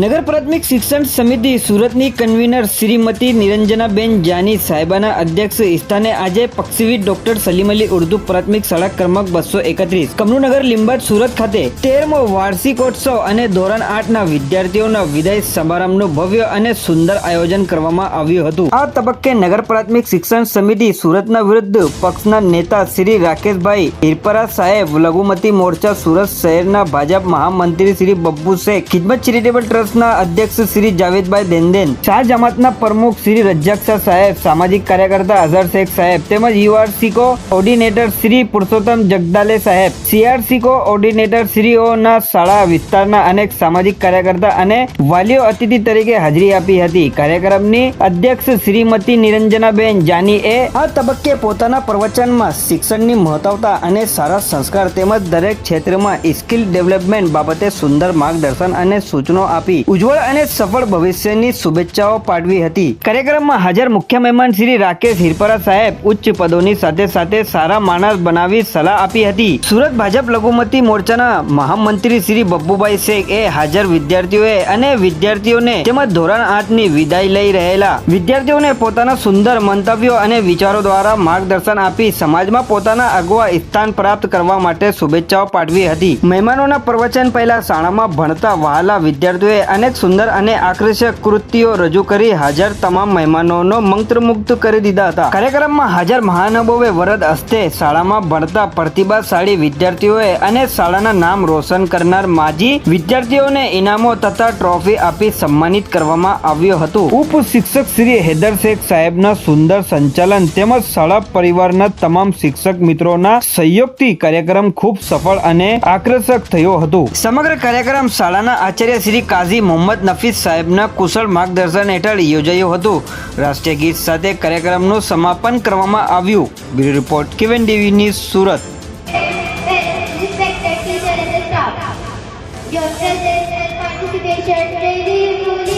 નગર પ્રાથમિક શિક્ષણ સમિતિ સુરતની કન્વીનર શ્રીમતી નિરંજનાબેન જાની સાહેબાના અધ્યક્ષ સ્થાને આજે પક્ષીવી ડોક્ટર સલીમ અલી ઉર્દુ પ્રાથમિક શાળા ક્રમાંક બસો એકત્રીસ. કમરુનગર લીંબાદ સુરત ખાતે તેરમો વાર્ષિકોત્સવ અને ધોરણ આઠના વિદ્યાર્થીઓના વિદાય સમારંભનું ભવ્ય અને સુંદર આયોજન કરવામાં આવ્યું હતું. આ તબક્કે નગર પ્રાથમિક શિક્ષણ સમિતિ સુરતના વિરુદ્ધ પક્ષના નેતા શ્રી રાકેશભાઈ હિરપરા સાહેબ, લઘુમતી મોરચા સુરત શહેરના ભાજપ મહામંત્રી શ્રી બબ્બુ શેખ, ખિદમત ચેરિટેબલ ટ્રસ્ટના અધ્યક્ષ શ્રી જાવેદભાઈ દેનદેન શાહ જમાતના પ્રમુખ શ્રી રજ્જાક સાહેબ, સામાજિક કાર્યકર્તા અઝહર શેખ સાહેબ તેમજ યુઆરસીકો ઓર્ડિનેટર શ્રી પુરુષોત્તમ જગદાલે સાહેબ. સીઆરસીકો ઓર્ડિનેટર શ્રીઓના શાળા વિસ્તારના અનેક સામાજિક કાર્યકર્તા અને વાલીઓ અતિથિ તરીકે હાજરી આપી હતી. કાર્યક્રમની અધ્યક્ષ શ્રીમતી નિરંજનાબેન જાનીએ આ તબક્કે પોતાના પ્રવચનમાં શિક્ષણની મહત્વતા અને સારા સંસ્કાર તેમજ દરેક ક્ષેત્રમાં સ્કિલ ડેવલપમેન્ટ બાબતે સુંદર માર્ગદર્શન અને સૂચનો આપી ઉજ્જવળ અને સફળ ભવિષ્યની શુભેચ્છાઓ પાઠવી હતી. કાર્યક્રમમાં હાજર મુખ્ય મહેમાન શ્રી રાકેશ હિરપરા સાહેબ ઉચ્ચ પદોની સાથે સાથે સારા માણસ બનાવી સલાહ આપી હતી. સુરત ભાજપ લઘુમતી મોરચાના મહામંત્રી શ્રી બબ્બુભાઈ શેખ એ હાજર વિદ્યાર્થીઓએ અને વિદ્યાર્થીઓને તેમજ ધોરણ આઠની વિદાય લઈ રહેલા વિદ્યાર્થીઓને પોતાના સુંદર મંતવ્યો અને વિચારો દ્વારા માર્ગદર્શન આપી સમાજમાં પોતાના અગવા સ્થાન પ્રાપ્ત કરવા માટે શુભેચ્છાઓ પાઠવી હતી. મહેમાનોના પ્રવચન પહેલા શાળામાં ભણતા વહાલા વિદ્યાર્થીઓએ અનેક સુંદર અને આકર્ષક કૃતિઓ રજૂ કરી હાજર તમામ મહેમાનોનો મંત્રમુગ્ધ કરી દીધા હતા. કાર્યક્રમમાં હાજર મહાનુભાવે વરદ હસ્તે શાળામાં ભણતા પ્રતિભાશાળી વિદ્યાર્થીઓએ અને શાળાના નામ રોશન કરનાર માજી વિદ્યાર્થીઓને ઇનામો તથા ટ્રોફી આપી સન્માનિત કરવામાં આવ્યું હતું. ઉપ શિક્ષક શ્રી હેદર શેખ સાહેબના સુંદર સંચાલન તેમજ શાળા પરિવારના તમામ શિક્ષક મિત્રોના સહયોગથી કાર્યક્રમ ખૂબ સફળ અને આકર્ષક થયો હતો. સમગ્ર કાર્યક્રમ શાળાના આચાર્ય શ્રી કાઝી મોહમ્મદ નફીસ સાહેબના કુશળ માર્ગદર્શન હેઠળ યોજાયું હતું. રાષ્ટ્રીય ગીત સાથે કાર્યક્રમનું સમાપન કરવામાં આવ્યું. Bureau report કિવન TV news Surat. Your presence and participation really